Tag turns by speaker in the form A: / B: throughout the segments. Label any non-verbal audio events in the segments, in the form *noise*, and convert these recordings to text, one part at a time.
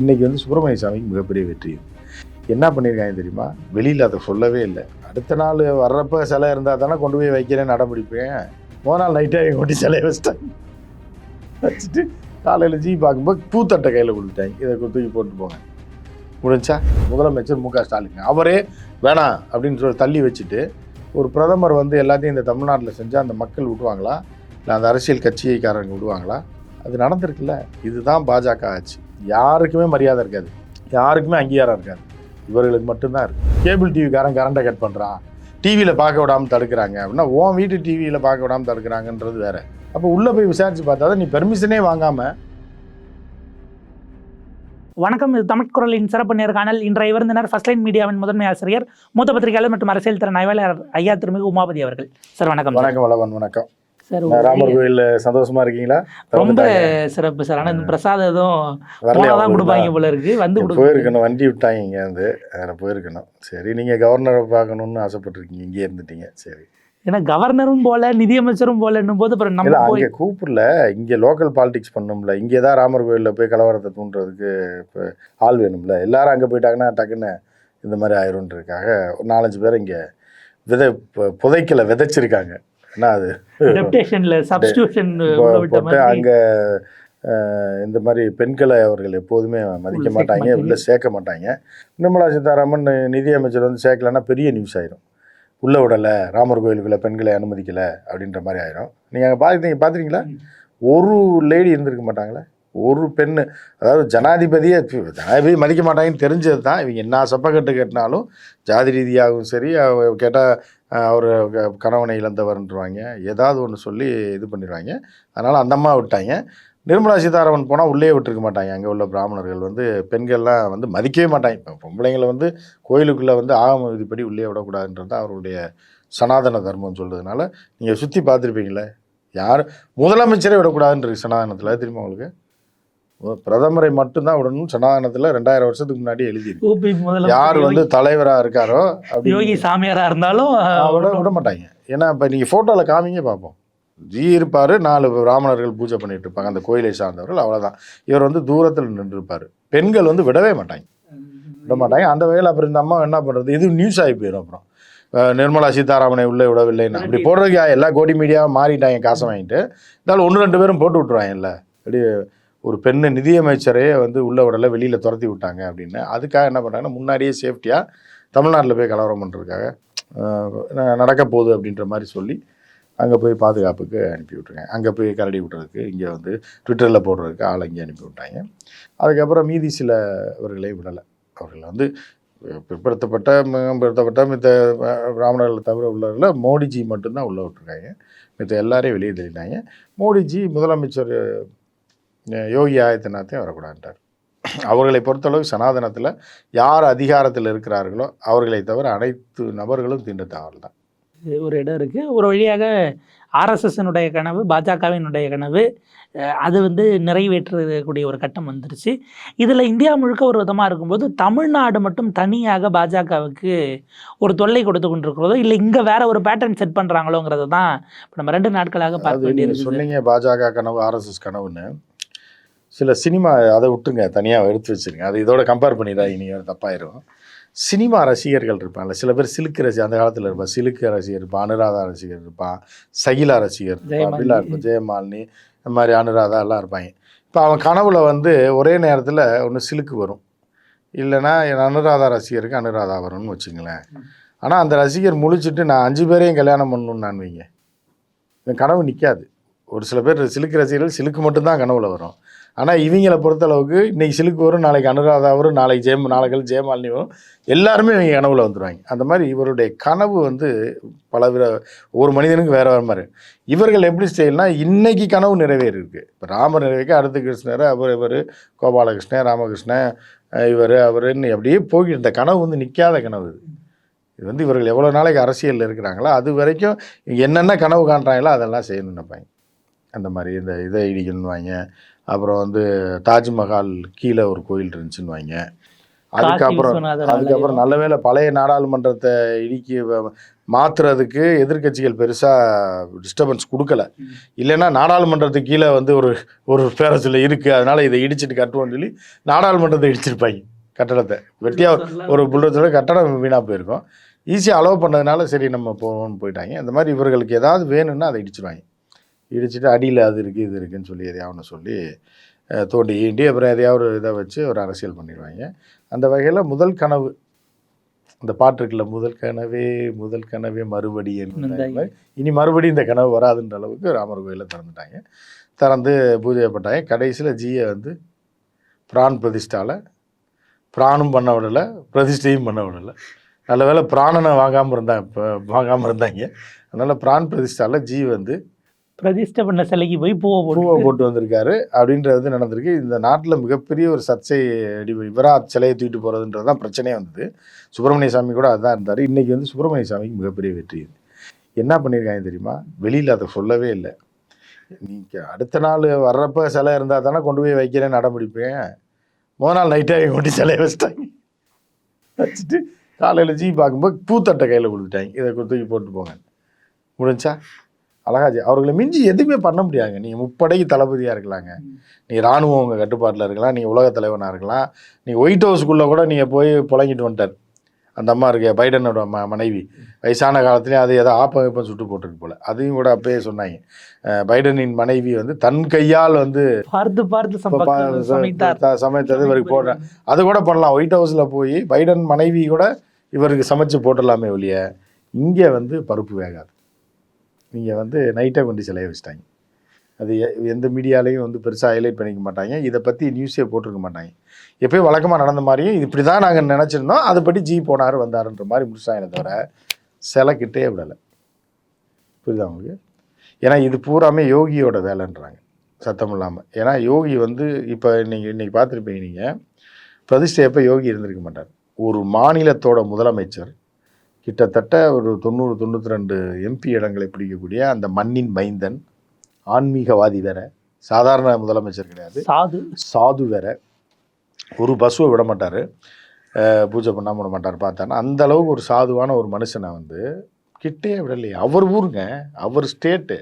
A: இன்றைக்கி வந்து சுப்பிரமணிய சாமிக்கு மிகப்பெரிய வெற்றி. என்ன பண்ணியிருக்காங்க தெரியுமா? வெளியில் அதை சொல்லவே இல்லை. அடுத்த நாள் வர்றப்ப சிலை இருந்தால் தானே கொண்டு போய் வைக்கிறேன் நடமுடிப்பேன் முதல் நாள் நைட்டாக கொண்டு சிலையை வச்சிட்டாங்க. வச்சுட்டு காலையில் ஜி பார்க்கும்போது பூத்தட்டை கையில் கொடுத்துட்டாங்க. இதை தூக்கி போட்டு போங்க. முடிஞ்சா முதலமைச்சர் மு க ஸ்டாலின். அவரே வேணாம் அப்படின்னு சொல்லி தள்ளி வச்சுட்டு ஒரு பிரதமர் வந்து எல்லாத்தையும் இந்த தமிழ்நாட்டில் செஞ்சால் அந்த மக்கள் விடுவாங்களா இல்லை அந்த அரசியல் கட்சிக்காரங்க விடுவாங்களா? அது நடந்திருக்குல்ல. இதுதான் பாஜக ஆட்சி யாருக்குமே மரியாதை இருக்காது. யாருக்குமே அங்கீகாரம் இருக்காது. இவர்களுக்கு மட்டும்தான் இருக்கு. கேபிள் டிவிக்காரன் கரண்டை கட் பண்ணுறான் டிவியில் பார்க்க விடாமல் தடுக்கிறாங்க அப்படின்னா உன் வீட்டு டிவியில் பார்க்க விடாமல் தடுக்கிறாங்கன்றது வேற. அப்போ உள்ளே போய் விசாரிச்சு பார்த்தா தான் நீ பெர்மிஷனே வாங்காமல்
B: வணக்கம் இது தமிழ் குரலின் சிறப்பு நேர்காணல் இன்றைய விருந்தினர் ஃபர்ஸ்ட் லைன் மீடியாவின் முதன்மை ஆசிரியர் மூத்த பத்திரிகையாளர் மற்றும் அரசியல் திறன் ஆய்வாளர் ஐயா திருமிகு உமாபதி அவர்கள். சார் வணக்கம்.
A: வணக்கம் வளவன் வணக்கம்.
B: சார்
A: ராமர் கோயில் சந்தோஷமா இருக்கீங்களா?
B: ரொம்ப சிறப்பு சார். ஆனால் இந்த பிரசாதம் எதுவும் போனதான் கொடுப்பாங்க? போல இருக்கு. வந்து
A: போயிருக்கணும். வண்டி விட்டாங்க இங்கேருந்து அதில் போயிருக்கணும். சரி நீங்கள் கவர்னரை பார்க்கணுன்னு ஆசைப்பட்டிருக்கீங்க. இங்கே இருந்துட்டீங்க. சரி.
B: ஏன்னா கவர்னரும் போல நிதியமைச்சரும் போலன்னும் போது அப்புறம் நம்ம
A: அங்கே கூப்பிடல. இங்கே லோக்கல் பாலிடிக்ஸ் பண்ணணும்ல. இங்கே தான் ராமர் கோயிலில் போய் கலவரத்தை தூண்டுறதுக்கு இப்போ ஆள் வேணும்ல. எல்லாரும் அங்கே போயிட்டாங்கன்னா டக்குன்னு இந்த மாதிரி ஆயிரும்ன்றதுக்காக ஒரு நாலஞ்சு பேர் இங்கே விதை புதைக்கல விதைச்சிருக்காங்க. என்ன அது?
B: டெப்டேஷன்ல சப்ஸ்டியூஷன்
A: போட்டு அங்கே இந்த மாதிரி பெண்களை அவர்கள் எப்போதுமே மதிக்க மாட்டாங்க. உள்ள சேர்க்க மாட்டாங்க. நிர்மலா சீதாராமன் நிதியமைச்சர் வந்து சேர்க்கலன்னா பெரிய நியூஸ் ஆயிரும். உள்ள விடலை ராமர் கோயிலுக்குள்ள பெண்களை அனுமதிக்கலை அப்படின்ற மாதிரி ஆயிரும். நீங்கள் அங்கே பார்த்துட்டீங்க பார்த்துறீங்களா ஒரு லேடி இருந்திருக்க மாட்டாங்களே. ஒரு பெண்ணு அதாவது ஜனாதிபதியே ஜனாதிபதி மதிக்க மாட்டாங்கன்னு தெரிஞ்சது தான் இவங்க என்ன சப்பக்கட்டு கட்டினாலும் ஜாதி ரீதியாகவும் சரி கேட்டால் அவர் கணவனை இழந்தவர்ன்றவாங்க. ஏதாவது ஒன்று சொல்லி இது பண்ணிடுவாங்க. அதனால் அந்த அம்மா விட்டாங்க. நிர்மலா சீதாராமன் போனால் உள்ளே விட்டுருக்க மாட்டாங்க. அங்கே உள்ள பிராமணர்கள் வந்து பெண்கள்லாம் வந்து மதிக்கவே மாட்டாங்க. இப்போ பொம்பளைங்களை வந்து கோயிலுக்குள்ளே வந்து ஆகம விதிப்படி உள்ளே விடக்கூடாதுன்றது தான் அவருடைய சனாதன தர்மம் சொல்கிறதுனால நீங்கள் சுற்றி பார்த்துருப்பீங்களே? யார்? முதலமைச்சரே விடக்கூடாதுன்றது சனாதனத்தில். திரும்ப உங்களுக்கு? பிரதமரை மட்டும்தான் விடணும் சனாதனத்தில் ரெண்டாயிரம் வருஷத்துக்கு முன்னாடி
B: முதல்ல
A: யார் வந்து தலைவராக இருக்காரோ அப்படி
B: யோகி சாமியாரா இருந்தாலும்
A: விட விட மாட்டாங்க. ஏன்னா இப்போ நீங்கள் ஃபோட்டோவில் காமிங்க பார்ப்போம் ஜி இருப்பார் நாலு பிராமணர்கள் பூஜை பண்ணிட்டு இருப்பாங்க. அந்த கோயிலை சார்ந்தவர்கள் அவ்வளோதான் இவர் வந்து தூரத்தில் நின்றுருப்பார் பெண்கள் வந்து விடவே மாட்டாங்க. விட மாட்டாங்க. அந்த வகையில் அப்புறம் இந்த அம்மா என்ன பண்ணுறது இது நியூஸ் ஆகி போயிடும் அப்புறம். நிர்மலா சீதாராமனை உள்ளே விடவில்லைன்னு. அப்படி போடுறதுக்கு எல்லா கோடி மீடியாவும் மாறிட்டாங்க காசை வாங்கிட்டு. இருந்தாலும் ஒன்று ரெண்டு பேரும் போட்டு விட்ருவாங்கல்ல அப்படி ஒரு பெண்ணு நிதியமைச்சரே வந்து உள்ள விடலை வெளியில் துரத்தி விட்டாங்க அப்படின்னு. அதுக்காக என்ன பண்ணுறாங்கன்னா முன்னாடியே சேஃப்டியாக தமிழ்நாட்டில் போய் கலவரம் பண்ணுறதுக்காக நடக்க போகுது அப்படின்ற மாதிரி சொல்லி அங்கே போய் பாதுகாப்புக்கு அனுப்பி விட்ருங்க அங்கே போய் கரடி விட்றதுக்கு இங்கே வந்து ட்விட்டரில் போடுறதுக்கு ஆளை இங்கே அனுப்பி விட்டாங்க. அதுக்கப்புறம் மீதி சில அவர்களை விடலை. அவர்கள் வந்து பிற்படுத்தப்பட்ட மேம்படுத்தப்பட்ட மித்த அஹ், பிராமணர்களை தவிர உள்ளவர்களை மோடிஜி மட்டும்தான் உள்ளே விட்டுருக்காங்க. மித்த எல்லாரையும் வெளியே தள்ளினாங்க மோடிஜி முதலமைச்சர் யோகி ஆதித்யநாத்தையும் வரக்கூடாதுன்றார் அவர்களை பொறுத்தளவு சனாதனத்தில் யார் அதிகாரத்தில் இருக்கிறார்களோ அவர்களை தவிர அனைத்து நபர்களும் தீண்டத்தவர்கள் தான்
B: ஒரு இடம் இருக்கு. ஒரு வழியாக ஆர்எஸ்எஸ்னுடைய கனவு பாஜகவினுடைய கனவு அது வந்து நிறைவேற்றக்கூடிய ஒரு கட்டம் வந்துருச்சு. இதில் இந்தியா முழுக்க ஒரு விதமாக இருக்கும்போது தமிழ்நாடு மட்டும் தனியாக பாஜகவுக்கு ஒரு தொல்லை கொடுத்து கொண்டிருக்கிறதோ இல்லை இங்கே வேற ஒரு பேட்டர்ன் செட் பண்ணுறாங்களோங்கிறது தான் இப்போ நம்ம ரெண்டு நாட்களாக பார்க்க வேண்டியிருக்கு
A: சொன்னீங்க பாஜக கனவு ஆர்எஸ்எஸ் கனவுன்னு. சில சினிமா அதை விட்டுருங்க தனியாக எடுத்து வச்சிருங்க. அது இதோட கம்பேர் பண்ணிடாதீங்க நீங்கள் தப்பாயிரும். சினிமா ரசிகர்கள் இருப்பாங்கல்ல சில பேர் சிலுக்கு ரசி அந்த காலத்தில் இருப்பான் சிலுக்கு ரசிகர் இருப்பான் அனுராதா ரசிகர் இருப்பான் சகிலா ரசிகர் இருப்பான்
B: ஜெயமாலினி.
A: அப்படிலாம் இருக்கும் ஜெயமாலினி இந்த மாதிரி அனுராதா எல்லாம் இருப்பாங்க. இப்போ அவன் கனவுல வந்து ஒரே நேரத்தில் ஒன்று சிலுக்கு வரும். இல்லைன்னா என் அனுராதா ரசிகருக்கு அனுராதா வரும்னு வச்சுங்களேன். ஆனால் அந்த ரசிகர் முழிச்சிட்டு நான் அஞ்சு பேரையும் கல்யாணம் பண்ணணும்னு நான் வைங்க இந்த கனவு நிற்காது ஒரு சில பேர் சிலுக்கு ரசிகர்கள் சிலுக்கு மட்டும்தான் கனவுல வரும். ஆனால் இவங்களை பொறுத்தளவுக்கு இன்றைக்கி சிலுக்கு வரும் நாளைக்கு அனுராதா வரும் நாளைக்கு ஜெயம் நாளைக்கு ஜெயமாலினி வரும். எல்லாருமே இவங்க கனவில் வந்துடுவாங்க அந்த மாதிரி இவருடைய கனவு வந்து பல வித ஒரு மனிதனுக்கு வேறு வேறு மாதிரி. இவர்கள் எப்படி ஸ்டைல்னா இன்றைக்கி கனவு நிறைவேறி இருக்குது இப்போ ராமர் நிறைவேற்க அடுத்த கிருஷ்ணர் அவர் இவர் கோபாலகிருஷ்ணன் ராமகிருஷ்ணன் இவர் அவருன்னு அப்படியே போய்கிட்டு இந்த கனவு வந்து நிற்காத கனவு இது. இது வந்து இவர்கள் எவ்வளோ நாளைக்கு அரசியலில் இருக்கிறாங்களோ அது வரைக்கும் என்னென்ன கனவு காண்றாங்களோ அதெல்லாம் செய்யணும்னு நினைப்பாங்க. அந்த மாதிரி இந்த இதை இடிக்கணும்னு வாங்க. அப்புறம் வந்து தாஜ்மஹால் கீழே ஒரு கோயில் இருந்துச்சுன்னு வாங்க. அதுக்கப்புறம் அதுக்கப்புறம் நல்ல வேளை பழைய நாடாளுமன்றத்தை இடிக்கி மாத்துறதுக்கு எதிர்க்கட்சிகள் பெருசாக டிஸ்டர்பன்ஸ் கொடுக்கல. இல்லைன்னா நாடாளுமன்றத்துக்கு கீழே வந்து ஒரு ஒரு பேரஸில் இருக்குது அதனால இதை இடிச்சிட்டு கட்டுவோம்னு சொல்லி நாடாளுமன்றத்தை இடிச்சிருப்பாங்க கட்டடத்தை. வெட்டியாக ஒரு புல்லத்தில் கட்டடம் வீணாக போயிருக்கும். ஈஸியாக அலோவ் பண்ணதுனால சரி நம்ம போவோம்னு போயிட்டாங்க. இந்த மாதிரி இவர்களுக்கு ஏதாவது வேணும்னா அதை இடிச்சிருவாங்க. இடிச்சிட்டு அடியில் அது இருக்குது இது இருக்குன்னு சொல்லி எதையாவது சொல்லி தோண்டி ஈண்டி அப்புறம் எதையாவது ஒரு இதை வச்சு ஒரு அரசியல் பண்ணிடுவாங்க. அந்த வகையில் முதல் கனவு இந்த பாட்டு இருக்குல்ல முதல் கனவே முதல் கனவே
B: நந்தாய்.
A: இனி மறுபடியும் இந்த கனவு வராதுன்ற அளவுக்கு ராமர் கோயிலை திறந்துட்டாங்க. திறந்து பூஜை பண்ணாங்க கடைசியில் ஜியை வந்து பிரான் பிரதிஷ்டால பிராணும் பண்ண விடலை பிரதிஷ்டையும் பண்ண விடலை. நல்ல வேளை பிராணனை வாங்காமல் இருந்தாங்க இப்போ வாங்காமல் இருந்தாங்க. அதனால் பிரான் பிரதிஷ்டால ஜி வந்து
B: பிரதிஷ்டை பண்ண சிலைக்கு போய் பூவை
A: பூவை
B: போட்டு
A: போட்டு வந்திருக்காரு. அப்படின்றது நடந்திருக்கு. இந்த நாட்டில் மிகப்பெரிய ஒரு சர்ச்சை அடி இவரா சிலையை தூக்கிட்டு போகிறதுன்றது தான் பிரச்சனையே வந்தது. சுப்பிரமணிய சாமி கூட அதுதான் இருந்தார். இன்றைக்கி வந்து சுப்பிரமணிய சாமிக்கு மிகப்பெரிய வெற்றி இது. என்ன பண்ணியிருக்காங்க தெரியுமா? வெளியில் அதை சொல்லவே இல்லை. நீங்கள் அடுத்த நாள் வர்றப்ப சிலை இருந்தால் தானே கொண்டு போய் வைக்கிறேன்னு நடமுடிப்பேன் முதல் நாள் நைட்டே கொண்டு சிலையை வச்சிட்டாங்க. வச்சுட்டு காலையில் ஜி பார்க்கும்போது பூத்தட்டை கையில் கொடுத்துட்டாங்க. இதை தூக்கி போட்டு போங்க. முடிஞ்சா? அழகாஜி அவர்களை மிஞ்சி எதுவுமே பண்ண முடியாதுங்க. நீங்கள் முப்படைக்கு தளபதியாக இருக்கலாங்க. நீ ராணுவம் உங்கள் கட்டுப்பாட்டில் இருக்கலாம். நீங்கள் உலக தலைவனாக இருக்கலாம். நீ ஒயிட் ஹவுஸ்க்குள்ளே கூட நீங்கள் போய் புழங்கிட்டு வந்துட்டார். அந்த அம்மா இருக்க பைடனோட ம மனைவி. வயசான காலத்துலேயும் அது ஏதோ ஆப்பம் சுட்டு போட்டிருக்கு போல். அதையும் கூட அப்பயே சொன்னாங்க. பைடனின் மனைவி வந்து தன் கையால் வந்து
B: பார்த்து பார்த்து
A: இப்ப சமைத்தது இவருக்கு போடுறேன். அது கூட பண்ணலாம். ஒயிட் ஹவுஸில் போய் பைடன் மனைவி கூட இவருக்கு சமைச்சு போட்டுடலாமே ஒழிய இங்கே வந்து பருப்பு வேகாது. நீங்கள் வந்து நைட்டாக கொண்டு சிலைய வச்சிட்டாங்க. அது எ- எந்த மீடியாலையும் வந்து பெருசாக ஹைலைட் பண்ணிக்க மாட்டாங்க. இதை பற்றி நியூஸே போட்டிருக்க மாட்டாங்க. எப்பயும் வழக்கமாக நடந்த மாதிரியும் இப்படி தான் நாங்கள் நினச்சிருந்தோம் அதுபடி ஜி போனார் வந்தாருன்ற மாதிரி முடிச்சாங்க தவிர சிலை கிட்டே விடலை. புரியுதா உங்களுக்கு? ஏன்னா இது பூராமே யோகியோட வேலைன்றாங்க. சத்தம் இல்லாமல் ஏன்னா யோகி வந்து இப்போ நீங்கள் இன்றைக்கி பார்த்துருப்பீங்க நீங்கள் பிரதிஷ்டை எப்போ யோகி இருந்திருக்க மாட்டார். ஒரு மாநிலத்தோட முதலமைச்சர் கிட்டத்தட்ட ஒரு தொண்ணூறு தொண்ணூற்றி ரெண்டு எம்பி இடங்களை பிடிக்கக்கூடிய அந்த மண்ணின் மைந்தன் ஆன்மீகவாதி வேற சாதாரண முதலமைச்சர் கிடையாது.
B: சாது.
A: சாது வேற. ஒரு பஸ்ஸுவை விட மாட்டார். பூஜை பண்ணாமல் விட மாட்டார் பார்த்தானா அந்த அளவுக்கு ஒரு சாதுவான ஒரு மனுஷனை வந்து கிட்டே விடலையே. அவர் ஊருங்க அவர் ஸ்டேட்டு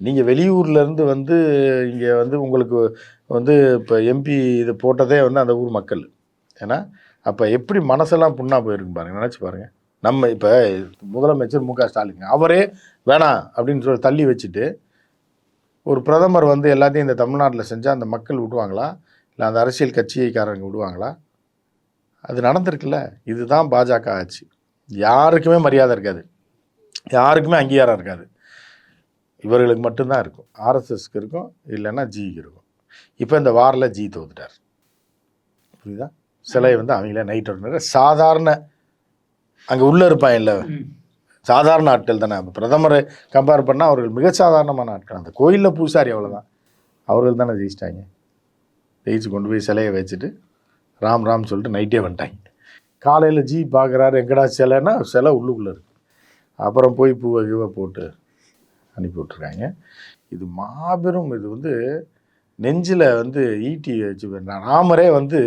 A: நீங்கள் வெளியூர்லேருந்து வந்து இங்கே வந்து உங்களுக்கு வந்து இப்போ எம்பி இது போட்டதே வந்து அந்த ஊர் மக்கள். ஏன்னா அப்போ எப்படி மனசெல்லாம் புண்ணா போயிருக்கு பாருங்க நினச்சி பாருங்கள் நம்ம இப்போ முதலமைச்சர் மு க. ஸ்டாலின். அவரே வேணாம் அப்படின்னு சொல்லி தள்ளி வச்சுட்டு ஒரு பிரதமர் வந்து எல்லாத்தையும் இந்த தமிழ்நாட்டில் செஞ்சால் அந்த மக்கள் விடுவாங்களா இல்லை அந்த அரசியல் கட்சிக்காரங்க விடுவாங்களா? அது நடந்திருக்குல்ல. இதுதான் பாஜக ஆட்சி. யாருக்குமே மரியாதை இருக்காது. யாருக்குமே அங்கீகாரம் இருக்காது. இவர்களுக்கு மட்டும்தான் இருக்கும். ஆர்எஸ்எஸ்க்கு இருக்கும். இல்லைன்னா ஜிக்கு இருக்கும். இப்போ இந்த வாரில் ஜி தோத்துட்டார். புரியுதா? சிலை வந்து அவங்களே நைட் ஒரு சாதாரண அங்கே உள்ளே இருப்பான் இல்லை? சாதாரண ஆட்கள் தானே. பிரதமரை கம்பேர் பண்ணால் அவர்கள் மிக சாதாரணமான ஆட்கள். அந்த கோயிலில் பூசாரி அவ்வளோதான் அவர்கள் தானே ஜெயிச்சிட்டாங்க. ஜெயிச்சு கொண்டு போய் சிலையை வச்சுட்டு ராம் ராம் சொல்லிட்டு நைட்டே வந்துட்டாங்க. காலையில் ஜி பார்க்குறாரு எங்கடா சிலைன்னா சிலை உள்ளுக்குள்ளே இருக்கு. அப்புறம் போய் பூவை கீவை போட்டு அனுப்பி விட்ருக்காங்க இது மாபெரும் இது வந்து நெஞ்சில் வந்து ஈட்டி வச்சு ராமரே வந்து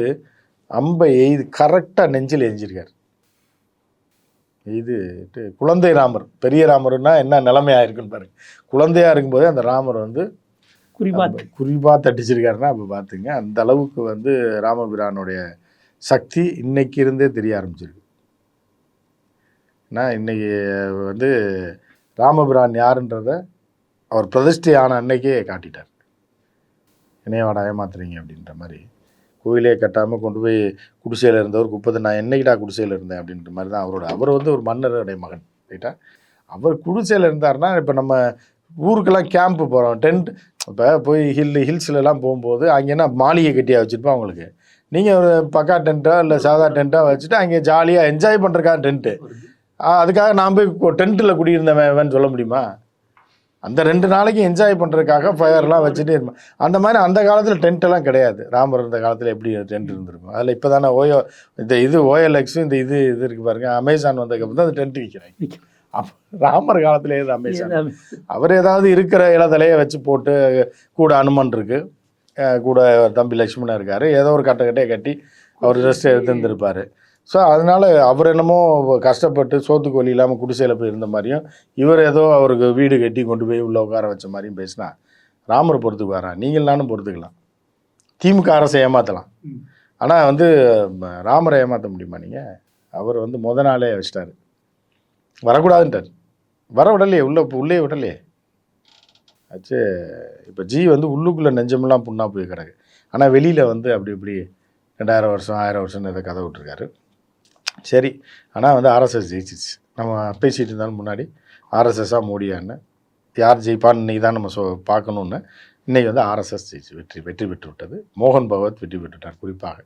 A: அம்பை எய்து கரெக்டாக நெஞ்சில் எஞ்சிருக்கார். இது குழந்தை ராமர் பெரிய ராமர்னா என்ன நிலைமையா இருக்குன்னு பாருங்க. குழந்தையா இருக்கும்போதே அந்த ராமர் வந்து
B: குறிப்பா
A: குறிப்பாக தட்டிச்சிருக்காருன்னா அப்போ பார்த்துங்க அந்த அளவுக்கு வந்து ராமபிரானுடைய சக்தி இன்னைக்கு இருந்தே தெரிய ஆரம்பிச்சிருக்கு. ஏன்னா இன்னைக்கு வந்து ராமபிரான் யாருன்றத அவர் பிரதிஷ்டை ஆன அன்னைக்கே காட்டிட்டார். இணையவாடா ஏமாத்துறீங்க அப்படின்ற மாதிரி. கோயிலே கட்டாமல் கொண்டு போய் குடிசையில் இருந்தவர் குப்பத்தை நான் என்னைக்கிடா குடிசையில் இருந்தேன் அப்படின்ற மாதிரி தான் அவரோட அவர் வந்து ஒரு மன்னருடைய மகன் ரைட்டா அவர் குடிசையில் இருந்தாருன்னா இப்போ நம்ம ஊருக்கெல்லாம் கேம்ப்பு போகிறோம் டென்ட் இப்போ போய் ஹில் ஹில்ஸ்லலாம் போகும்போது அங்கே என்ன மாளிகை கட்டியாக வச்சுருப்போம் அவங்களுக்கு. நீங்கள் ஒரு பக்கா டென்ட்டோ இல்லை சாதா டென்ட்டோ வச்சுட்டு அங்கே ஜாலியாக என்ஜாய் பண்ணுறக்கா டென்ட்டு அதுக்காக நான் போய் டென்ட்டில் குடியிருந்தவன் சொல்ல முடியுமா? அந்த ரெண்டு நாளைக்கு என்ஜாய் பண்ணுறதுக்காக ஃபயர்லாம் வச்சுட்டு இருப்பேன் அந்த மாதிரி அந்த காலத்தில் டென்ட் எல்லாம் கிடையாது. ராமர் இருந்த காலத்தில் எப்படி டென்ட் இருந்திருக்கும்? அதில் இப்போ தானே ஓயோ இந்த இது ஓஎல்எக்ஸும் இந்த இது இது இருக்குது பாருங்க. அமேசான் வந்ததுக்கப்புறம் தான் அந்த டென்ட் அப்போ ராமர் காலத்தில் ஏது அமேசான் அவர் ஏதாவது இருக்கிற இளதலையை வச்சு போட்டு கூட அனுமன் இருக்கு. அஹ் கூட தம்பி லக்ஷ்மணன் இருக்காரு. ஏதோ ஒரு கட்டை கட்டையை கட்டி அவர் ரெஸ்ட் எடுத்துருந்துருப்பார் ஸோ அதனால் அவர் என்னமோ கஷ்டப்பட்டு சோத்துக்கு வழி இல்லாமல் குடிசையில் போய் இருந்த மாதிரியும் இவர் ஏதோ அவருக்கு வீடு கட்டி கொண்டு போய் உள்ளே உட்கார வச்ச மாதிரியும் பேசினா ராமர் பொறுத்துக்கு வரா? நீங்கள் நானும் பொறுத்துக்கலாம். திமுக அரசை ஏமாற்றலாம் ஆனால் வந்து ராமரை ஏமாற்ற முடியுமா நீங்கள் அவர் வந்து முத நாளே வச்சிட்டாரு. வரக்கூடாதுன்ட்டார். வர விடலையே உள்ள உள்ளே விடலையே. ஆச்சு இப்போ ஜி வந்து உள்ளுக்குள்ளே நெஞ்சமெல்லாம் புண்ணா போய் கிடக்கு. ஆனால் வெளியில் வந்து அப்படி இப்படி ரெண்டாயிரம் வருஷம் ஆயிரம் வருஷம்னு இதை கதை விட்டுருக்காரு. சரி. ஆனால் வந்து ஆர்எஸ்எஸ் ஜெயிச்சிச்சு. நம்ம பேசிகிட்டு இருந்தாலும் முன்னாடி ஆர்எஸ்எஸ்ஸாக மோடியான்னு யார் ஜெயிப்பான்னு இன்றைக்கி தான் நம்ம சொ பார்க்கணுன்னு இன்றைக்கி வந்து ஆர்எஸ்எஸ் ஜெயிச்சு வெற்றி வெற்றி பெற்று விட்டது மோகன் பகவத் வெற்றி பெற்றுவிட்டார் குறிப்பாக.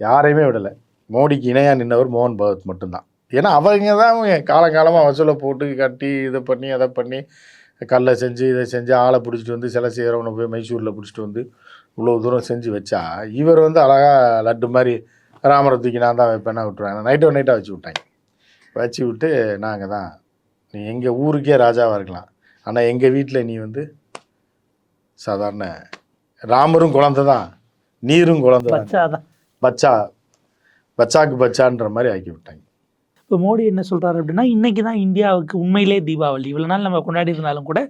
A: யாரையுமே விடலை. மோடிக்கு இணையாக நின்றவர் மோகன் பகவத் மட்டும்தான். ஏன்னா அவங்க தான் காலங்காலமாக வசூலை போட்டு கட்டி இதை பண்ணி அதை பண்ணி கல்லை செஞ்சு இதை செஞ்சு ஆளை பிடிச்சிட்டு வந்து சிலை செய்கிறவனை போய் மைசூரில் பிடிச்சிட்டு வந்து இவ்வளோ தூரம் செஞ்சு வச்சா இவர் வந்து அழகாக லட்டு மாதிரி ராமரை தூக்கி நான் தான் வைப்பேன்னா விட்டுருவாங்க நைட்டோ நைட்டாக வச்சு விட்டாங்க வச்சு விட்டு நாங்கள் தான். நீ எங்கள் ஊருக்கே ராஜாவாக இருக்கலாம். ஆனால் எங்கள் வீட்டில் நீ வந்து சாதாரண ராமரும் குழந்தை தான். நீரும் குழந்தை பச்சா பச்சாக்கு பச்சான்ற மாதிரி ஆக்கி விட்டாங்க
B: இப்போ மோடி என்ன சொல்கிறாரு அப்படின்னா இன்றைக்கி தான் இந்தியாவுக்கு உண்மையிலே தீபாவளி. இவ்வளோ நாள் நம்ம கொண்டாடி இருந்தாலும் கூட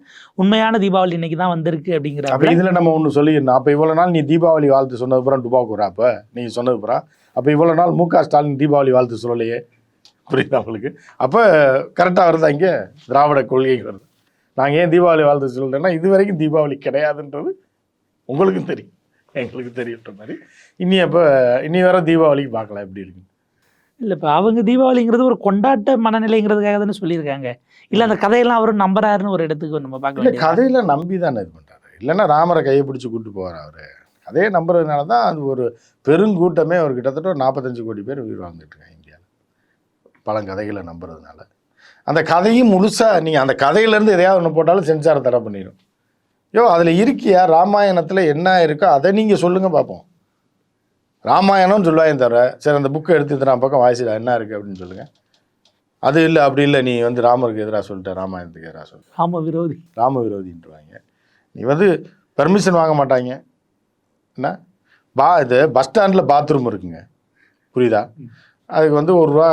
B: உண்மையான தீபாவளி இன்றைக்கி தான் வந்திருக்கு அப்படிங்கிற அப்போ
A: இதில் நம்ம ஒன்று சொல்லிடணும் அப்போ இவ்வளோ நாள் நீ தீபாவளி வாழ்த்து சொன்னது பூரா டுபாக்கூரா அப்போ நீங்கள் சொன்னது பூரா அப்போ இவ்வளோ நாள் மு க ஸ்டாலின் தீபாவளி வாழ்த்து சொல்லலையே. புரியுதா உங்களுக்கு? அப்போ கரெக்டாக வருதா இங்கே? திராவிட கொள்கை வருது. நாங்கள் ஏன் தீபாவளி வாழ்த்து சொல்கிறேன்னா இது வரைக்கும் தீபாவளி கிடையாதுன்றது உங்களுக்கும் தெரியும். எங்களுக்கு தெரியுன்ற மாதிரி. இனி அப்போ இனி வர தீபாவளிக்கு பார்க்கலாம் எப்படி இருக்குன்னு.
B: இல்ல இப்போ அவங்க தீபாவளிங்கிறது ஒரு கொண்டாட்ட மனநிலைங்கிறதுக்காக தானே சொல்லியிருக்காங்க. இல்ல அந்த கதையெல்லாம் அவர் நம்புறாருன்னு ஒரு இடத்துக்கு நம்ம பார்க்க
A: இல்லை
B: வேண்டியது
A: கதையில நம்பி தானே இது பண்ணுறாரு இல்லைன்னா ராமரை கையை பிடிச்சி கூட்டு போவார் அவர். கதையை நம்புறதுனால தான் அது ஒரு பெருங்கூட்டமே ஒரு கிட்டத்தட்ட ஒரு நாற்பத்தஞ்சு கோடி பேர் உயிர் வாழ்ந்துட்டு இருக்காங்க இந்தியாவில் பழங்கதைகளை நம்புறதுனால. அந்த கதையும் முழுசாக நீங்கள் அந்த கதையிலேருந்து எதையாவது ஒன்று போட்டாலும் சென்சார் தடை பண்ணிடும் யோ அதில் இருக்கியா ராமாயணத்தில் என்ன இருக்கோ அதை நீங்கள் சொல்லுங்கள் பார்ப்போம் ராமாயணம்னு சொல்லுவாங்க தவிர சரி அந்த புக்கை எடுத்து இத்தனை பக்கம் வாசிடா என்ன இருக்குது அப்படின்னு சொல்லுங்கள் அது இல்லை அப்படி இல்லை நீ வந்து ராமருக்கு எதிராக சொல்லிட்ட ராமாயணத்துக்கு எதிராக சொல்லிட்ட.
B: ஆமா விரோதி
A: ராம விரோதின்றாங்க நீ வந்து பெர்மிஷன் வாங்க மாட்டாங்க என்ன? பா இது பஸ் ஸ்டாண்டில் பாத்ரூம் இருக்குங்க. புரியுதா? அதுக்கு வந்து ஒரு ரூபா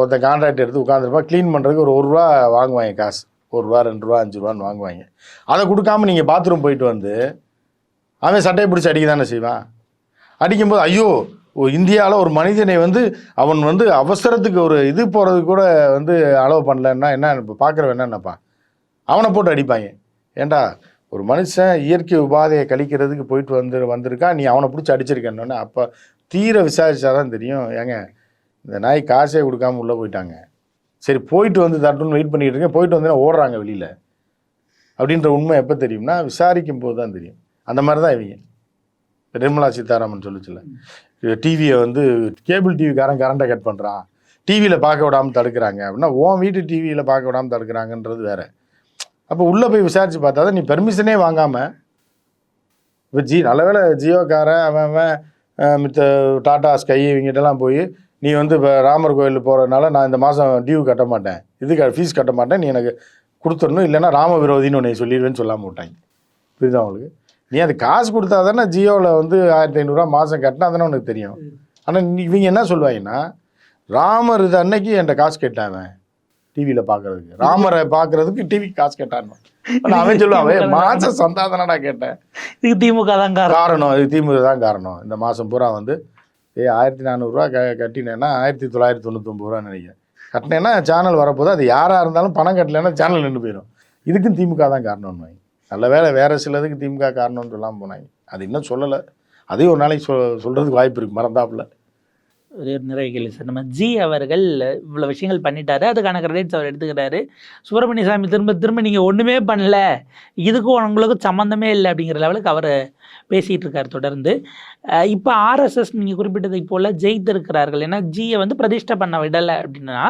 A: ஒருத்தன் கான்ட்ராக்ட் எடுத்து உட்காந்துருப்பா க்ளீன் பண்ணுறதுக்கு ஒரு ஒரு ரூபா வாங்குவாங்க காசு. ஒரு ரூபா ரெண்டு ரூபா அஞ்சு ரூபான்னு வாங்குவாங்க அதை கொடுக்காம நீங்கள் பாத்ரூம் போயிட்டு வந்து அவன் சட்டையை பிடிச்சி அடிக்க தானே செய்வான்? அடிக்கும்போது ஐயோ இந்தியாவில் ஒரு மனிதனை வந்து அவன் வந்து அவசரத்துக்கு ஒரு இது போகிறதுக்கு கூட வந்து அலோவ் பண்ணலன்னா என்ன இப்போ பார்க்குறவன் என்னென்னப்பா அவனை போட்டு அடிப்பாங்க. ஏன்டா ஒரு மனுஷன் இயற்கை உபாதையை கழிக்கிறதுக்கு போயிட்டு வந்து வந்திருக்கான் நீ அவனை பிடிச்சி அடிச்சிருக்கேன்னு அப்போ தீர விசாரிச்சாதான் தெரியும். ஏங்க இந்த நாய் காசே கொடுக்காம உள்ளே போயிட்டாங்க. சரி போயிட்டு வந்து தட்டுன்னு வெயிட் பண்ணிக்கிட்டு இருக்கேன். போயிட்டு வந்து ஓடுறாங்க வெளியில். அப்படின்ற உண்மை எப்போ தெரியும்னா விசாரிக்கும் போது தான் தெரியும். அந்த மாதிரி தான் இவங்க. நிர்மலா சீதாராமன் சொல்லுச்சுல டிவியை வந்து கேபிள் டிவிக்காரன் கரண்டை கட் பண்ணுறான் டிவியில் பார்க்க விடாமல் தடுக்கிறாங்க அப்படின்னா உன் வீட்டு டிவியில் பார்க்க விடாமல் தடுக்கிறாங்கன்றது வேறு. அப்போ உள்ளே போய் விசாரித்து பார்த்தா தான் நீ பெர்மிஷனே வாங்காமல் இப்போ ஜி நல்லவேளை ஜியோக்காரன் அவன் அவன் மித்த டாடா ஸ்கை இவங்கிட்டலாம் போய் நீ வந்து இப்போ ராமர் கோயில் போகிறதுனால நான் இந்த மாதம் டியூ கட்ட மாட்டேன். இது ஃபீஸ் கட்ட மாட்டேன். நீ எனக்கு கொடுத்துடணும். இல்லைன்னா ராம விரோதின்னு உன்னை சொல்லிடுவேன்னு சொல்லாமல் விட்டாங்க. புரியுதா அவங்களுக்கு நீ அது காசு கொடுத்தா தானே ஜியோவில் வந்து ஆயிரத்தி ஐநூறுரூவா மாதம் கட்டினா தானே உனக்கு தெரியும். ஆனால் இவங்க என்ன சொல்லுவாங்கன்னா ராமர் இது அன்னைக்கு என்கிட்ட காசு கேட்டான் டிவியில் பார்க்கறதுக்கு ராமரை பார்க்கறதுக்கு டிவி காசு கேட்டான் அவன் சொல்லுவான் "அவன் *laughs* மாச சந்தாதானடா கேட்டேன்.
B: இதுக்கு திமுக தான் காரணம்.
A: காரணம் இது திமுக தான் காரணம். இந்த மாதம் பூரா வந்து ஏ ஆயிரத்தி நானூறுரூவா க கட்டினேன்னா ஆயிரத்தி தொள்ளாயிரத்தி தொண்ணூத்தொம்பது ரூபா நினைக்கிறேன். கட்டினேன்னா சேனல் வரப்போது அது யாராக இருந்தாலும் பணம் கட்டலைன்னா சேனல் நின்று போயிடும் இதுக்கும் திமுக தான் காரணம்னு நல்ல வேலை வேறு சிலதுக்கு திமுக காரணம்னு சொல்லாமல் போனாங்க. அது இன்னும் சொல்லலை. அதையும் ஒரு நாளைக்கு சொல் சொல்கிறதுக்கு வாய்ப்பு இருக்குது மறந்தாப்புல.
B: கேள்வி சார். நம்ம ஜி அவர்கள் இவ்வளோ விஷயங்கள் பண்ணிட்டாரு. அதுக்கான கிரெடிட்ஸ் அவர் எடுத்துக்கிறாரு. சுப்பிரமணிய சாமி திரும்ப திரும்ப நீங்கள் ஒன்றுமே பண்ணல. இதுக்கும் உங்களுக்கும் சம்மந்தமே இல்லை அப்படிங்கிற லெவலுக்கு அவர் பேசிகிட்டு இருக்கார் தொடர்ந்து. இப்போ ஆர்எஸ்எஸ் நீங்கள் குறிப்பிட்டதை போல் ஜெயித்திருக்கிறார்கள். ஏன்னா ஜியை வந்து பிரதிஷ்டை பண்ண விடலை அப்படின்னா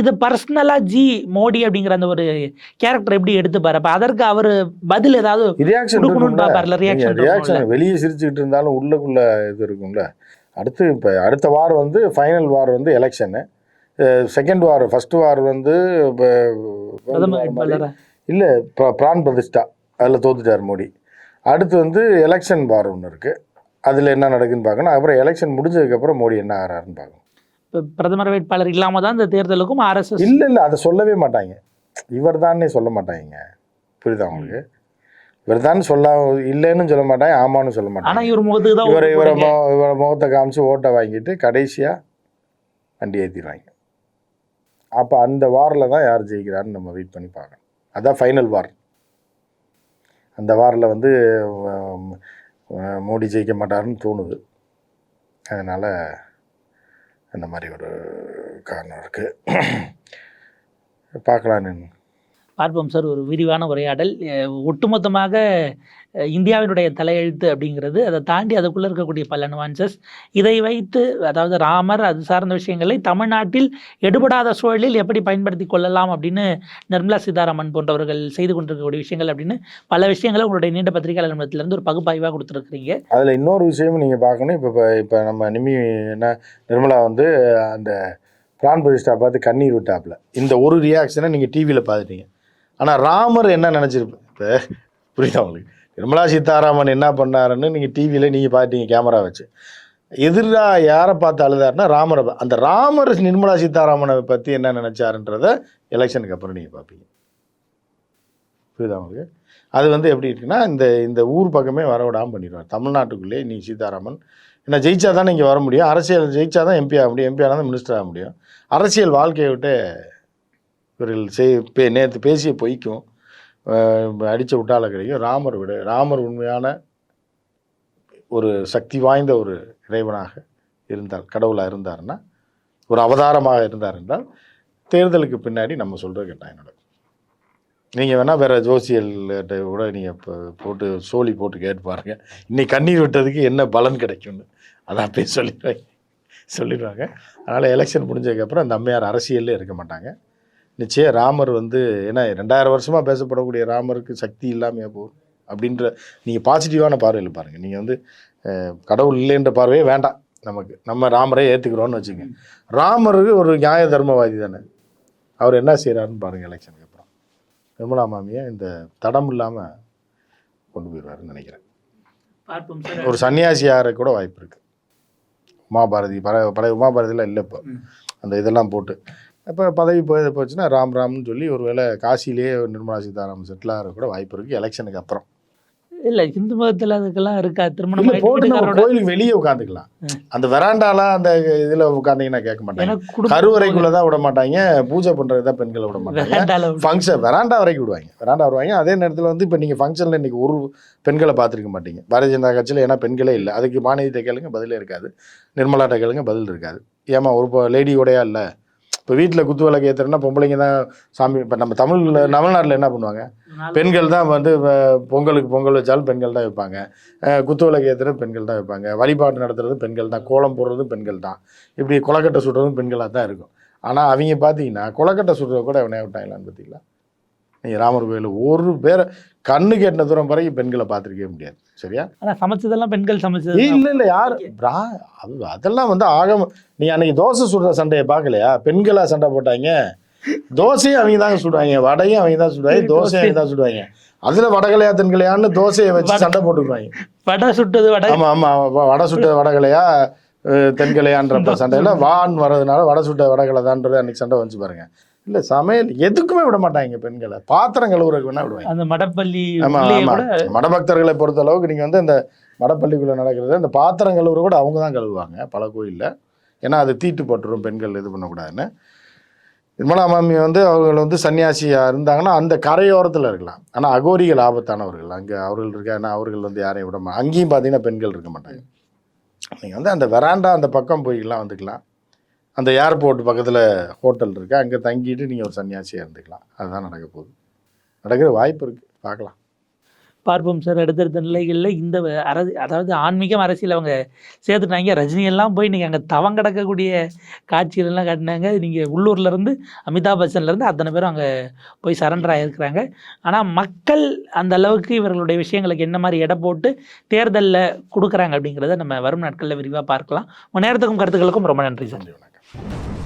B: இது பர்சனலாக ஜி மோடி அப்படிங்கிற அந்த ஒரு கேரக்டர் எப்படி எடுத்துப்பாரு? அப்போ அதற்கு அவர் பதில் ஏதாவது
A: ரியாக்ஷன் வெளியே சிரிச்சுக்கிட்டு இருந்தாலும் உள்ளுக்குள்ள இது இருக்கும்ல. அடுத்து இப்போ அடுத்த வார் வந்து ஃபைனல் வார் வந்து election second war first war வந்து இல்லை பிரான் பிரதிஷ்டா. அதில் தோத்துட்டார் மோடி. அடுத்து வந்து எலெக்ஷன் வார் ஒன்று இருக்குது அதில் என்ன நடக்குதுன்னு பார்க்கணும். அப்புறம் எலெக்ஷன் முடிஞ்சதுக்கப்புறம் மோடி என்ன ஆகிறாருன்னு பார்க்கணும்.
B: இப்போ பிரதமர் வேட்பாளர் இல்லாம தான் இந்த தேர்தலுக்கும் ஆர்எஸ்எஸ்
A: இல்லை இல்லை அதை சொல்லவே மாட்டாங்க. இவர் சொல்ல மாட்டாங்க. புரியுதா உங்களுக்கு? இவர் தான் சொல்ல இல்லைன்னு சொல்ல மாட்டாங்க ஆமான்னு சொல்ல
B: ஆனா
A: மாட்டாங்க
B: இவர் முகத்துக்கு தான்
A: இவரை முகத்தை காமிச்சு ஓட்டை வாங்கிட்டு கடைசியாக வண்டி ஏற்றிடுவாங்க அப்போ அந்த வாரில் தான் யார் ஜெயிக்கிறான்னு நம்ம வெயிட் பண்ணி பார்க்கணும். அதான் ஃபைனல் வார் அந்த வாரில் வந்து மோடி ஜெயிக்க மாட்டாருன்னு தோணுது. அதனால் அந்த மாதிரி ஒரு காரணம் இருக்குது பார்க்கலான்னு
B: பார்ப்போம் சார் ஒரு விரிவான உரையாடல். ஒட்டுமொத்தமாக இந்தியாவினுடைய தலையெழுத்து அப்படிங்கிறது அதை தாண்டி அதுக்குள்ளே இருக்கக்கூடிய பல நுவான்சஸ் இதை வைத்து அதாவது ராமர் அது சார்ந்த விஷயங்களை தமிழ்நாட்டில் எடுபடாத சூழலில் எப்படி பயன்படுத்தி கொள்ளலாம் அப்படின்னு நிர்மலா சீதாராமன் போன்றவர்கள் செய்து கொண்டிருக்கக்கூடிய விஷயங்கள் அப்படின்னு பல விஷயங்களை உங்களுடைய நீண்ட பத்திரிகையாளர் மன்றத்திலேருந்து ஒரு பகுப்பாய்வாக கொடுத்துருக்கிறீங்க.
A: அதில் இன்னொரு விஷயமும் நீங்கள் பார்க்கணும். இப்போ இப்போ நம்ம நிமி என்ன நிர்மலா வந்து அந்த பிரான் பிரதிஷ்டா பார்த்து கண்ணீர் விட்டாப்பில் இந்த ஒரு ரியாக்ஷனை நீங்கள் டிவியில் பார்த்துட்டீங்க. ஆனால் ராமர் என்ன நினச்சிருப்பேன் இப்போ புரியுதா உங்களுக்கு? நிர்மலா சீதாராமன் என்ன பண்ணாருன்னு நீங்கள் டிவியில் நீங்கள் பார்த்தீங்க கேமரா வச்சு. எதிராக யாரை பார்த்து அழுதாருன்னா ராமரை அந்த ராமர் நிர்மலா சீதாராமனை பற்றி என்ன நினச்சாருன்றத எலெக்ஷனுக்கு அப்புறம் நீங்கள் பார்ப்பீங்க புரியுதா உங்களுக்கு? அது வந்து எப்படி இருக்குன்னா இந்த இந்த ஊர் பக்கமே வர விடாமல் பண்ணிடுவார். தமிழ்நாட்டுக்குள்ளே நீ சீதாராமன் என்ன ஜெயிச்சா தானே இங்கே வர முடியும். அரசியல் ஜெயிச்சா தான் எம்பி ஆக முடியும். எம்பி ஆனால் தான் மினிஸ்டர் ஆக முடியும். அரசியல் வாழ்க்கையை விட்டு இவர்கள் செய் பே நேற்று பேசிய பொய்க்கும் அடித்த விட்டால கிடைக்கும் ராமர் விட ராமர் உண்மையான ஒரு சக்தி வாய்ந்த ஒரு இறைவனாக இருந்தார் கடவுளாக இருந்தாருன்னா ஒரு அவதாரமாக இருந்தார் என்றால் தேர்தலுக்கு பின்னாடி நம்ம சொல்கிறது கட்டாயம் நடக்கும் நீங்கள் வேணால் வேறு ஜோசியல்கிட்ட கூட நீங்கள் இப்போ போட்டு சோழி போட்டு கேட்டு பாருங்கள் இன்னைக்கு கண்ணீர் விட்டதுக்கு என்ன பலன் கிடைக்கும்னு. அதை அப்படியே சொல்லிடுவாங்க சொல்லிடுவாங்க. அதனால் எலெக்ஷன் முடிஞ்சதுக்கப்புறம் அந்த அம்மையார் அரசியலில் இருக்க மாட்டாங்க. நிச்சயம் ராமர் வந்து ஏன்னா ரெண்டாயிரம் வருஷமாக பேசப்படக்கூடிய ராமருக்கு சக்தி இல்லாமையா போகும் அப்படின்ற நீங்கள் பாசிட்டிவான பார்வையில் பாருங்கள் நீங்கள் வந்து கடவுள் இல்லைன்ற பார்வையே வேண்டாம் நமக்கு. நம்ம ராமரை ஏற்றுக்கிறோன்னு வச்சுங்க ராமருக்கு ஒரு நியாய தர்மவாதி தானே. அவர் என்ன செய்கிறாருன்னு பாருங்கள் எலெக்ஷனுக்கு அப்புறம். நிர்மலா மாமியை இந்த தடம் இல்லாமல் கொண்டு போயிடுவாருன்னு நினைக்கிறேன். ஒரு சன்னியாசி ஆகிற கூட வாய்ப்பு இருக்குது உமாபாரதி பல பழைய உமாபாரதிலாம் இல்லை இப்போ. அந்த இதெல்லாம் போட்டு இப்போ பதவி போய் போச்சுன்னா ராம் ராம்னு சொல்லி ஒருவேளை காசிலேயே நிர்மலா சீதாராமன் செட்டில் ஆகிற கூட வாய்ப்பு இருக்குது எலெக்ஷனுக்கு அப்புறம்.
B: இல்ல இந்து மதத்துல அதுக்கெல்லாம் இருக்கா? திருமணம்
A: போட்டு கோயிலுக்கு வெளியே உட்காந்துக்கலாம். அந்த வெராண்டால அந்த இதில் உட்காந்தீங்கன்னா கேட்க மாட்டாங்க. கருவறைக்குள்ளே தான் விட மாட்டாங்க. பூஜை பண்ணுறது தான் பெண்களை விட மாட்டாங்க. ஃபங்க்ஷன் வெராண்டா வரைக்கும் விடுவாங்க. வெராண்டா வருவாங்க. அதே நேரத்தில் வந்து இப்போ நீங்கள் ஃபங்க்ஷனில் இன்றைக்கி ஒரு பெண்களை பார்த்துருக்க மாட்டீங்க. பாரதிய ஜனதா கட்சியில் ஏன்னா பெண்களே இல்லை. அதுக்கு மாநிலத்தை கேளுங்க பதிலே இருக்காது. நிர்மலாட்ட கேளுங்க பதில் இருக்காது. ஏமா ஒரு லேடியோடையா இல்லை? இப்போ வீட்டில் குத்து விளக்கு ஏற்றுறேன்னா பொம்பளைங்க தான் சாமி இப்போ நம்ம தமிழ் தமிழ்நாட்டில் என்ன பண்ணுவாங்க? பெண்கள் தான் வந்து பொங்கலுக்கு பொங்கல் வச்சாலும் பெண்கள் தான் வைப்பாங்க. குத்து விளக்கு ஏற்றுறது பெண்கள் தான் வைப்பாங்க. வழிபாடு நடத்துறது பெண்கள் தான். கோலம் போடுறதும் பெண்கள் தான். இப்படி கொலக்கட்டை சுடுறதும் பெண்களாக தான் இருக்கும். ஆனால் அவங்க பார்த்தீங்கன்னா கொலக்கட்டை சுடுறத கூட விட்டாங்களான்னு பார்த்தீங்களா? நீங்கள் ராமர் கோயிலில் ஒரு பேரை கண்ணு கேட்டின தூரம் வரைக்கும் பெண்களை பார்த்துருக்கவே முடியாது. சரியா?
B: ஆனா சமைச்சதெல்லாம் பெண்கள் சமைச்சது
A: இல்லை இல்லை யார்? பிரா அது அதெல்லாம் வந்து ஆகம நீ அன்னைக்கு தோசை சுடுற சண்டையை பார்க்கலையா? பெண்களா சண்டை போட்டாங்க. தோசையும் அவங்க தாங்க சுடுவாங்க. வடையும் அவங்க தான் சுடுவாங்க. தோசையும் அவங்க தான் சுடுவாங்க. அதுல வடகலையா தென்கலையான்னு தோசையை வச்சு சண்டை போட்டுக்குவாங்க.
B: வடை சுட்டது வடை
A: ஆமா ஆமா வ- வடை சுட்ட வடகலையா தென்கலையான்றப்ப சண்டையில வான் வர்றதுனால வடை சுட்ட வடகலை தான்றது அன்னைக்கு சண்டை வந்துச்சு பாருங்க. இல்ல சமையல் எதுக்குமே விட மாட்டாங்க பெண்களை. பாத்திரம் கழுவுறதுக்கு வேணா விடுவாங்க.
B: அந்த மடப்பள்ளி
A: ஆமா
B: உள்ளே
A: ஆமா.
B: கூட
A: மடபக்தர்களை பொறுத்த அளவுக்கு நீங்க வந்து இந்த மடப்பள்ளிக்குள்ள நடக்கிறது இந்த பாத்திரம் கழுவுற கூட அவங்க தான் கழுவுவாங்க பல கோயில்ல. ஏன்னா அது தீட்டு போட்டுரும் பெண்கள் இது பண்ணக்கூடாதுன்னு. நிர்மலா மாமி வந்து அவங்க வந்து சன்னியாசியா இருந்தாங்கன்னா அந்த கரையோரத்தில் இருக்கலாம். ஆனால் அகோரிகள் ஆபத்தானவர்கள். அங்கே அவர்கள் இருக்காங்கன்னா அவர்கள் வந்து யாரையும் விட மா அங்கேயும் பார்த்தீங்கன்னா பெண்கள் இருக்க மாட்டாங்க. நீங்கள் வந்து அந்த வெராண்டா அந்த பக்கம் போய்க்கலாம் வந்துக்கலாம். அந்த ஏர்போர்ட் பக்கத்தில் ஹோட்டல் இருக்குது அங்கே தங்கிட்டு நீங்கள் ஒரு சன்னியாசியாக இருந்துக்கலாம். அதுதான் நடக்க போகுது. நடக்கிற வாய்ப்பு இருக்குது பார்க்கலாம்.
B: பார்ப்போம் சார். அடுத்தடுத்த நிலைகளில் இந்த அரசு அதாவது ஆன்மீகம் அரசியல் அவங்க சேர்த்துட்டாங்க. ரஜினி எல்லாம் போய் நீங்கள் அங்கே தவம் கிடக்கக்கூடிய காட்சிகள் எல்லாம் காட்டினாங்க. நீங்கள் உள்ளூர்ல இருந்து அமிதாப் பச்சன்ல இருந்து அத்தனை பேரும் அங்கே போய் சரண்டர் ஆகிருக்கிறாங்க ஆனால் மக்கள் அந்த அளவுக்கு இவர்களுடைய விஷயங்களுக்கு என்ன மாதிரி எடை போட்டு தேர்தலில் கொடுக்குறாங்க அப்படிங்கிறத நம்ம வரும் நாட்களில் விரிவாக பார்க்கலாம். உங்கள் நேரத்துக்கும் கருத்துக்களுக்கும் ரொம்ப நன்றி சார்.
A: Thank you